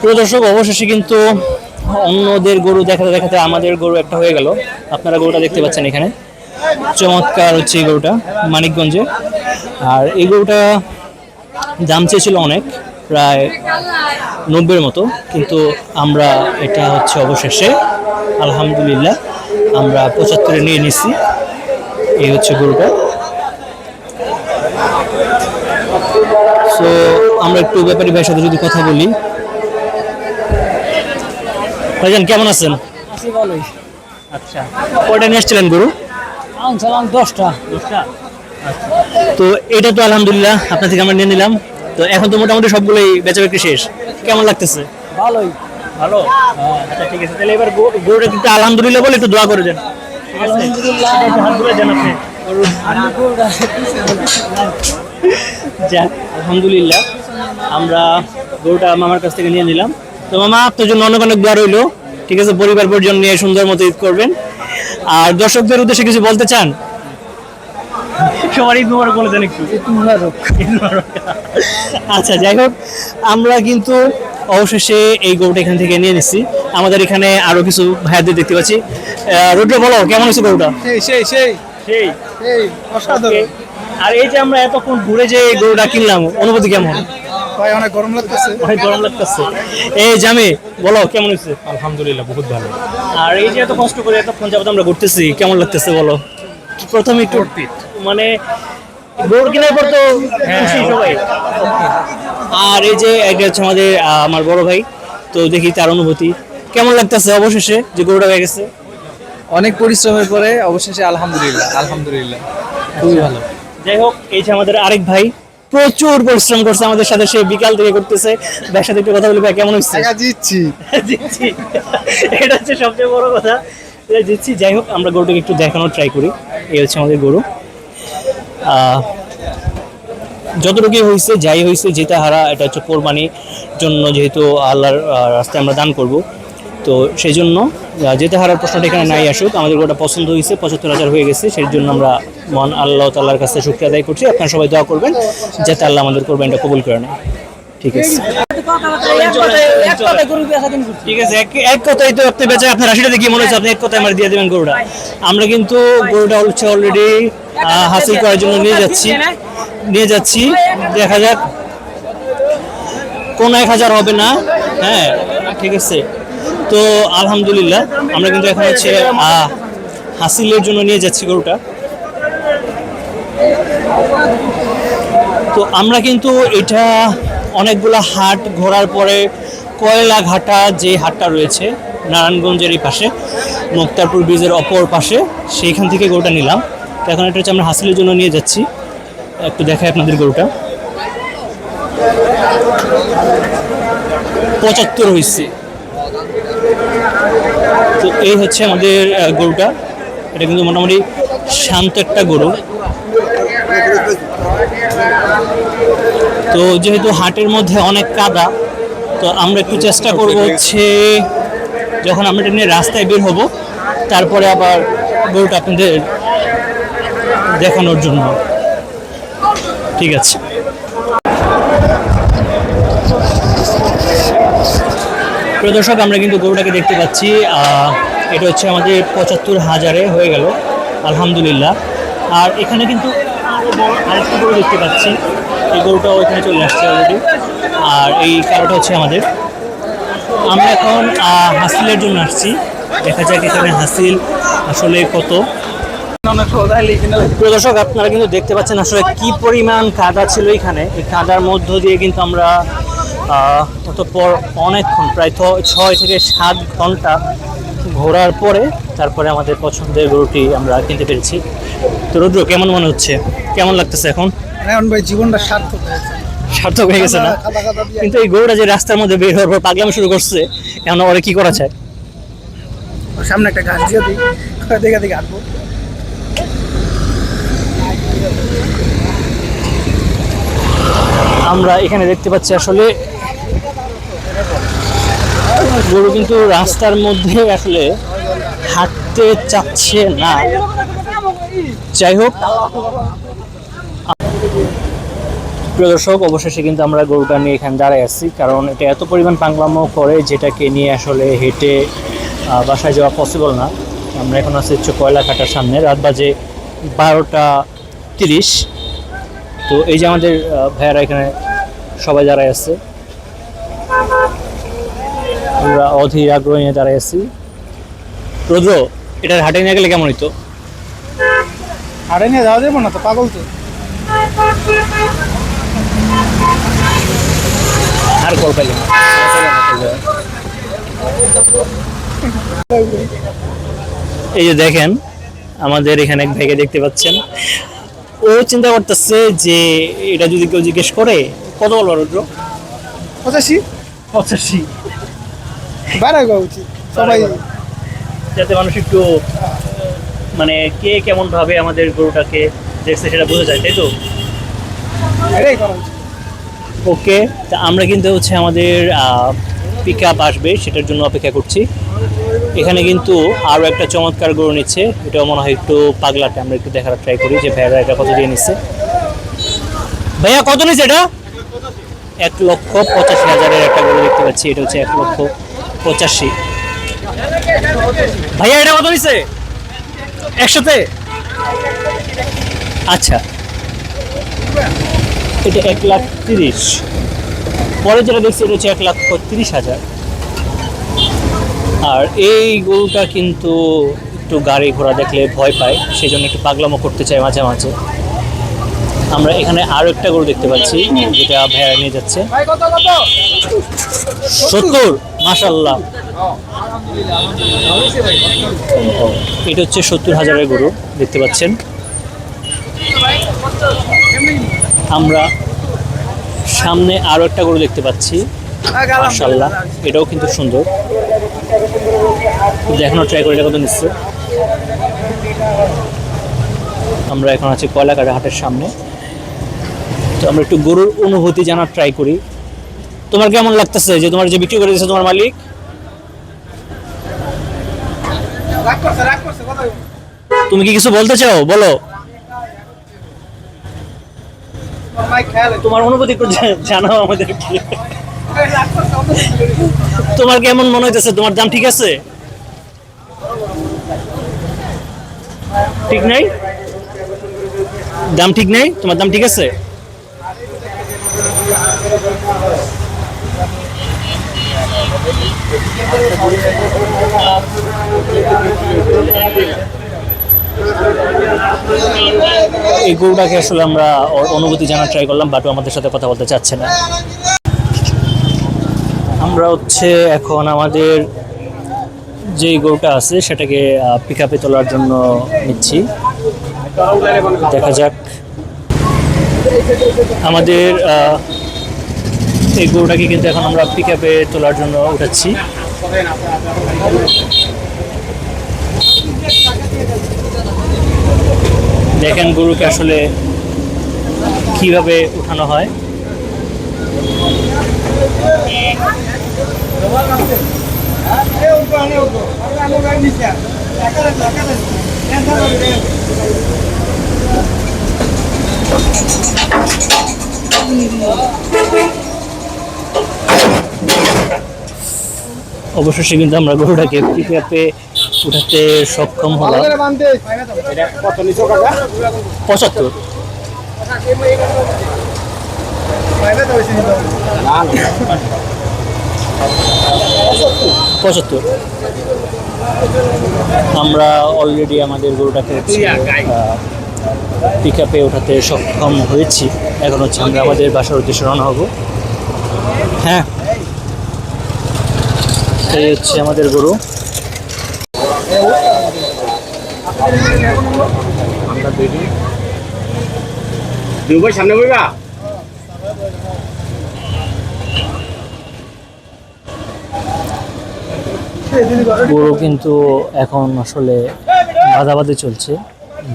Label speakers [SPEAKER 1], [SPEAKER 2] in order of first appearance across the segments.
[SPEAKER 1] প্রিয় দর্শক, অবশেষে কিন্তু অন্যদের গরু দেখাতে দেখাতে আমাদের গরু একটা হয়ে গেল। আপনারা গরুটা দেখতে পাচ্ছেন এখানে। চমৎকার হচ্ছে এই গরুটা, মানিকগঞ্জে। আর এই গরুটা দাম চেয়েছিল অনেক, প্রায় নব্বের মতো। কিন্তু আমরা এটা হচ্ছে অবশেষে, আলহামদুলিল্লাহ, আমরা পঁচাত্তরে নিয়ে নিছি। এই হচ্ছে গরুটা। সো আমরা একটু ব্যাপারী ভাইয়ের সাথে যদি কথা বলি। ভাইজান কেমন আছেন?
[SPEAKER 2] ভালোই।
[SPEAKER 1] আচ্ছা কয়টা নিয়ে এসেছিলেন গরু?
[SPEAKER 2] আনছিলাম দশটা।
[SPEAKER 1] তো এটা তো আলহামদুলিল্লাহ আপনার থেকে আমরা নিয়ে নিলাম। তো এখন তো মোটামুটি সবগুলোই বেচা বিক্রি শেষ। কেমন লাগতেছে?
[SPEAKER 2] ভালোই।
[SPEAKER 1] ভালো? আচ্ছা ঠিক আছে। তাহলে এবার গরুটা কিন্তু আলহামদুলিল্লাহ বলে একটু দোয়া করে দেন।
[SPEAKER 2] আলহামদুলিল্লাহ।
[SPEAKER 1] হাত ধরে দেন আপনি যাক আলহামদুলিল্লাহ। আমরা গরুটা মামার কাছ থেকে নিয়ে নিলাম। তো মামা আপনার জন্য অনেক অনেক দোয়া রইল। ঠিক আছে পরিবার পরিজন নিয়ে সুন্দর মতো ঈদ করবেন। আর দর্শকদের উদ্দেশ্যে কিছু বলতে চান? সবার ঈদ মুবারক বলে দেন একটু। আচ্ছা যাই হোক আমরা কিন্তু অবশেষে এই গরুটা এখান থেকে নিয়ে নিচ্ছি আমাদের এখানে আরও কিছু ভাইয়াদের দেখতে পাচ্ছি। আহ, রুদ্র বলো কেমন হয়েছে গরুটা?
[SPEAKER 3] সেই সেই সেই।
[SPEAKER 1] সেই।
[SPEAKER 3] অসাধারণ।
[SPEAKER 1] আর এই যে আমরা এতক্ষণ ঘুরে যে গরুটা কিনলাম অনুভূতি কেমন?
[SPEAKER 3] ভাই অনেক গরম লাগতেছে।
[SPEAKER 1] অনেক গরম লাগতেছে। এই জামি বলো কেমন হয়েছে?
[SPEAKER 4] আলহামদুলিল্লাহ বহুত ভালো।
[SPEAKER 1] আর এই যে এত কষ্ট করে এতক্ষণ যাবত আমরা ঘুরতেছি কেমন লাগতেছে বলো? প্রথমে একটু মানে গরু কেনার পর তো খুশি সবাই। আর এই যে এটা হচ্ছে আমাদের আমার বড় ভাই তো দেখি তার অনুভূতি। কেমন লাগতেছে অবশেষে যে গরুটা হয়ে গেছে?
[SPEAKER 3] অনেক পরিশ্রমের পরে অবশেষে আলহামদুলিল্লাহ আলহামদুলিল্লাহ। খুবই ভালো।
[SPEAKER 1] যাই হোক এই যে আমাদের আরেক ভাই প্রচুর পরিশ্রম করছে আমাদের সাথে সে বিকাল থেকে করতেছে। সাথে একটু কথা বলি ভাই কেমন হচ্ছে
[SPEAKER 3] জিতছি।
[SPEAKER 1] জিতছি। এটা হচ্ছে সবচেয়ে বড় কথা। এটা জিতছি। যাই হোক আমরা গরুটাকে একটু দেখানোর ট্রাই করি। এই হচ্ছে আমাদের গরু। আহ, যতটুকুই হয়েছে যাই হয়েছে যেটা হারা এটা হচ্ছে কোরবানির জন্য যেহেতু আল্লাহর রাস্তায় আমরা দান করব। তো সেই জন্য যেতে হারার প্রশ্নটা এখানে নাই আসুক। আমাদের গোটা পছন্দ হয়েছে, পঁচাত্তর হাজার হয়ে গেছে সেই জন্য আমরা মন আল্লাহ তাল্লাহর কাছে শুক্রিয়া আদায় করছি। আপনারা সবাই দোয়া করবেন যাতে আল্লাহ আমাদের কোরবানিটা কবুল করে নেয়। ঠিক আছে। ঠিক আছে, এক কথাই তো আপনার মনে হচ্ছে আপনি এক কথায় দিয়ে দেবেন গরুটা। আমরা কিন্তু গরুটা হচ্ছে অলরেডি হাসিল করার জন্য নিয়ে যাচ্ছি। নিয়ে যাচ্ছি। দেখা যাক। কোন এক হাজার হবে না। হ্যাঁ ঠিক আছে। তো আলহামদুলিল্লাহ, আমরা কিন্তু এখন হচ্ছে হাসিলের জন্য নিয়ে যাচ্ছি গরুটা। তো আমরা কিন্তু এটা অনেকগুলা হাট ঘোরার পরে কয়লা ঘাটা যে হাটটা রয়েছে, নারায়ণগঞ্জের এই পাশে, মুক্তারপুর ব্রিজের অপর পাশে, সেইখান থেকে গরুটা নিলাম। তো এখন এটা হচ্ছে আমরা হাসিলের জন্য নিয়ে যাচ্ছি। একটু দেখাই আপনাদের গরুটা। পঁচাত্তর হয়েছে তো এই হচ্ছে আমাদের গরুটা। এটা কিন্তু মোটামুটি শান্ত একটা গরু। তো যেহেতু হাটের মধ্যে অনেক কাদা তো আমরা একটু চেষ্টা করব হচ্ছে যখন আমরা এটা নিয়ে রাস্তায় বের হব তারপরে আবার গরুটা আপনাদের দেখানোর জন্য। ঠিক আছে। প্রিয় দর্শক, আমরা কিন্তু গরুটাকে দেখতে পাচ্ছি এটা হচ্ছে আমাদের পঁচাত্তর হাজারে হয়ে গেল, আলহামদুলিল্লাহ। আর এখানে কিন্তু আরেকটা গরু দেখতে পাচ্ছি, এই গরুটাও এখানে চলে আসছে অলরেডি আর এই কারোটা হচ্ছে আমাদের। আমরা এখন হাসিলের জন্য আসছি, দেখা যাক এখানে হাসিল আসলে কত। দর্শক, আপনারা কিন্তু দেখতে পাচ্ছেন আসলে কি পরিমাণ কাদা ছিল এখানে। এই কাদার মধ্য দিয়ে কিন্তু আমরা অতঃপর অনেকক্ষণ প্রায় ছয় থেকে সাত ঘণ্টা ঘোরার পরে তারপরে আমাদের পছন্দের গরুটি আমরা কিনতে পেরেছি। তো রুদ্র কেমন মনে হচ্ছে? কেমন লাগতেছে এখন?
[SPEAKER 3] এখন ভাই জীবনটা সার্থক
[SPEAKER 1] সার্থক হয়ে গেছে না? কিন্তু এই গরুটা যে রাস্তার মধ্যে বের হওয়ার পর পাগলামি শুরু করছে এখন ওরা কি করা যায়?
[SPEAKER 3] সামনে একটা গাছ দিয়ে দিই দেখে দেখে
[SPEAKER 1] আমরা এখানে দেখতে পাচ্ছি আসলে গরু কিন্তু রাস্তার মধ্যে আসলে হাঁটতে চাচ্ছে না। যাই হোক, প্রিয় দর্শক, অবশেষে কিন্তু আমরা গরুটা নিয়ে এখানে দাঁড়ায় আছি, কারণ এটা এত পরিমাণ পাংলামো করে যেটাকে নিয়ে আসলে হেঁটে বাসায় যাওয়া পসিবল না। আমরা এখন আছি হচ্ছে কয়লা কাটার সামনে, রাত বাজে বারোটা তিরিশ। তো এই যে আমাদের ভাইয়ারা এখানে সবাই দাঁড়ায় আছে। আমরা অধীর আগ্রহ নিয়ে দাঁড়ায় আছি। রুদ্র এটার হাটে নিয়ে গেলে কেমন হইতো?
[SPEAKER 3] আরে নিয়ে যাওয়া যাব না তো পাগল তো।
[SPEAKER 1] আর কল পাইলাম এই যে দেখেন আমাদের এখানে এক ভাইকে দেখতে পাচ্ছেন। ও চিন্তা করতেছে যে এটা যদি কেউ জিজ্ঞেস করে কত বলব রুদ্র?
[SPEAKER 3] পঁচাশি।
[SPEAKER 1] পঁচাশি।
[SPEAKER 3] উচিত সবাই
[SPEAKER 1] যাতে মানুষ একটু মানে কে কেমন ভাবে আমাদের গরুটাকে দেখছে সেটা বোঝা যায় তাই তো?
[SPEAKER 3] এটাই করা উচিত।
[SPEAKER 1] ওকে তা আমরা কিন্তু হচ্ছে আমাদের পিক আপ আসবে সেটার জন্য অপেক্ষা করছি। এখানে কিন্তু আরও একটা চমৎকার গরু নিচ্ছে এটাও মনে হয় একটু পাগলাটে আমরা একটু দেখার ট্রাই করি যে ভাইয়া এটা কত দিয়ে নিচ্ছে। ভাইয়া কত নিচ্ছে এটা? এক লক্ষ পঁচাশি হাজারের একটা গরু দেখতে পাচ্ছি এটা হচ্ছে এক লক্ষ পঁচাশি। ভাইয়া, এটা কত নিচ্ছে একসাথে আচ্ছা। এটা এক লাখ তিরিশ। পরে যেটা দেখছি, এটা হচ্ছে এক লাখ তিরিশ হাজার। আর এই গরুটা কিন্তু একটু গাড়ি ঘোড়া দেখলে ভয় পায় সেই জন্য একটু পাগলামো করতে চায় মাঝে মাঝে। আমরা এখানে আরও একটা গরু দেখতে পাচ্ছি, যেটা ভেড়া নিয়ে যাচ্ছে। সত্তর। মাসাল্লাহ এটা হচ্ছে সত্তর হাজারের গরু, দেখতে পাচ্ছেন। আমরা সামনে আরও একটা গরু দেখতে পাচ্ছি মাশাল্লাহ এটাও কিন্তু সুন্দর। দেখানোর ট্রাই করে এটা কত নিচ্ছে। আমরা এখন আছি কয়লাকাটা হাটের সামনে। তো আমরা একটু গরুর অনুভূতি জানার ট্রাই করি। তোমার কেমন লাগতেছে যে তোমার যে বিক্রি করে দিয়েছে তোমার মালিক? তুমি কি কিছু বলতে চাও? বলো। তোমার অনুভূতি একটু জানাও আমাদেরকে। তোমার কেমন মনে হইতেছে? তোমার দাম ঠিক আছে? ঠিক নেই? দাম ঠিক নেই? তোমার দাম ঠিক আছে? এই গরুটাকে আসলে আমরা অনুভূতি জানার ট্রাই করলাম, বাটু আমাদের সাথে কথা বলতে চাচ্ছে না। আমরা হচ্ছে এখন আমাদের যে গরুটা আছে, সেটাকে পিক আপে তোলার জন্য নিচ্ছি। দেখা যাক। আমাদের এই গরুটাকে কিন্তু এখন আমরা পিক আপে তোলার জন্য উঠাচ্ছি। দেখেন গরুকে আসলে কীভাবে উঠানো হয়। অবশেষে কিন্তু আমরা গরুটাকে পিক আপে উঠাতে সক্ষম হলাম। পঁচাত্তর। পঁচাত্তর। আমরা অলরেডি আমাদের গরুটাকে পিক আপে ওঠাতে সক্ষম হয়েছি। এখন হচ্ছে আমরা আমাদের বাসার উদ্দেশ্যে রওনা হব। হ্যাঁ এই হচ্ছে আমাদের গরু।
[SPEAKER 4] সামনে বইবা
[SPEAKER 1] গরু কিন্তু এখন আসলে বাধাবাধি চলছে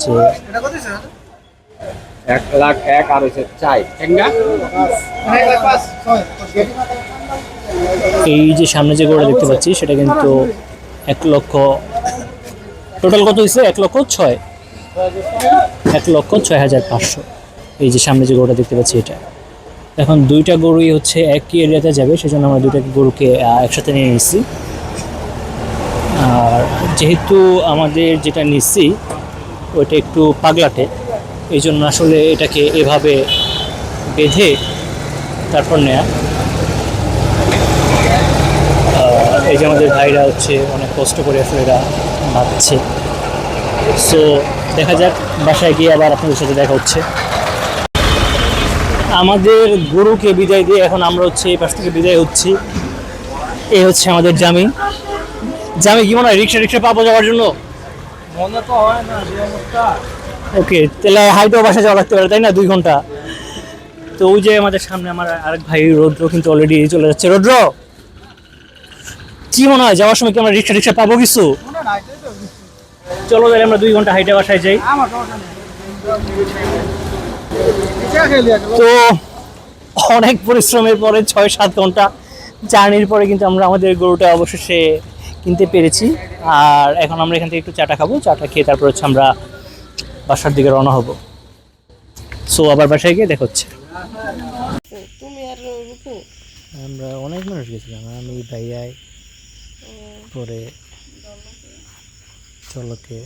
[SPEAKER 1] যে
[SPEAKER 4] এক লাখ এক আর হচ্ছে চাই ঠেঙ্গা
[SPEAKER 3] এক লাখ পাঁচ ছয়
[SPEAKER 1] এই যে সামনে যে গরুটা দেখতে পাচ্ছি, সেটা কিন্তু এক লক্ষ, টোটাল কত হয়েছে এক লক্ষ ছয়। এক লক্ষ ছয় হাজার পাঁচশো। এই যে সামনে যে গরুটা দেখতে পাচ্ছি এটা। এখন দুইটা গরুই হচ্ছে একই এরিয়াতে যাবে, সেজন্য আমরা দুইটা গরুকে একসাথে নিয়ে নিচ্ছি। আর যেহেতু আমাদের যেটা নিচ্ছি, ওইটা একটু পাগলাটে, এই জন্য আসলে এটাকে এভাবে বেঁধে তারপর নেয়া। এই যে আমাদের ভাইরা হচ্ছে অনেক কষ্ট করে আসলে এরা বাঁধছে সো দেখা যাক বাসায় গিয়ে আবার আপনাদের সাথে দেখা হচ্ছে। আমাদের গরুকে বিদায় দিয়ে এখন আমরা হচ্ছে এই পাশ থেকে বিদায় হচ্ছি। এই হচ্ছে আমাদের জামি। জামি কি মনে হয় রিক্সা রিক্সা পাবো যাওয়ার জন্য?
[SPEAKER 3] মনে তো হয় না
[SPEAKER 1] ওকে তাহলে হাইটেও বাসা যাওয়া লাগতে পারে তাই না? দুই ঘণ্টা। তো ওই যে আমাদের সামনে আমার আরেক ভাই রৌদ্র কিন্তু অলরেডি চলে যাচ্ছে। রৌদ্র! কি মনে হয় যাওয়ার সময় কি আমরা রিক্সা রিক্সা পাবো কিছু? চলো তাহলে আমরা দুই ঘণ্টা হাইটে বাসায় যাই। তো অনেক পরিশ্রমের পরে ছয় সাত ঘণ্টা জার্নির পরে কিন্তু আমরা আমাদের গরুটা অবশেষে কিনতে পেরেছি। আর এখন আমরা এখান থেকে একটু চাটা খাব চাটা খেয়ে তারপর হচ্ছে আমরা বাসার দিকে রওনা হব। সো আবার বাসায় গিয়ে দেখা হচ্ছে।
[SPEAKER 5] তুমি আর রূপু
[SPEAKER 1] আমরা অনেক মানুষ গেছিলাম আমি ভাইয়াই পরে চলকে